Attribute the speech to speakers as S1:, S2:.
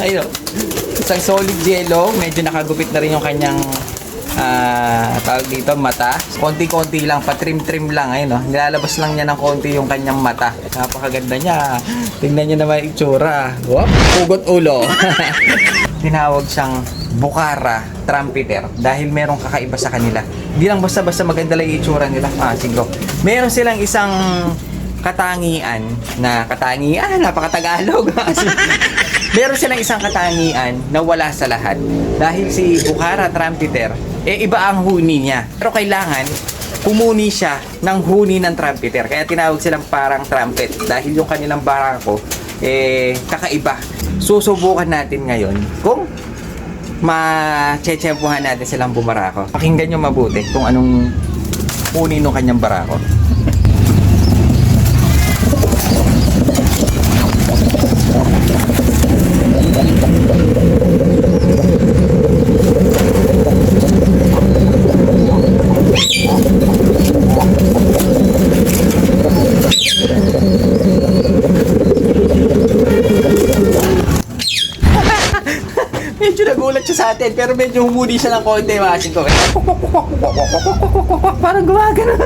S1: Ayun. Isang solid yellow. Medyo nakagupit na rin yung kanyang ah tawag dito, mata. Konti-konti lang, patrim-trim lang. Ayun, no? Nilalabas lang niya ng konti yung kanyang mata. Napakaganda niya. Tingnan niyo naman yung itsura. Whoop, ugot ulo. Tinawag siyang Bukara Trumpeter dahil merong kakaiba sa kanila. Hindi lang basta-basta maganda lang yung itsura nila. Ah, siguro. Meron silang isang katangian na katangian, napakatagalog. Meron silang isang katangian na wala sa lahat. Dahil si Bukhara Trumpeter, eh iba ang huni niya. Pero kailangan pumuni siya ng huni ng trumpeter. Kaya tinawag silang parang trumpet. Dahil yung kanilang barako, eh, kakaiba. Susubukan natin ngayon kung ma-chechempuhan natin silang bumarako. Pakinggan nyo mabuti kung anong huni ng kanyang barako. Medyo nagulat siya sa atin, pero medyo humuli siya ng konti, masin ko. Parang gumagano.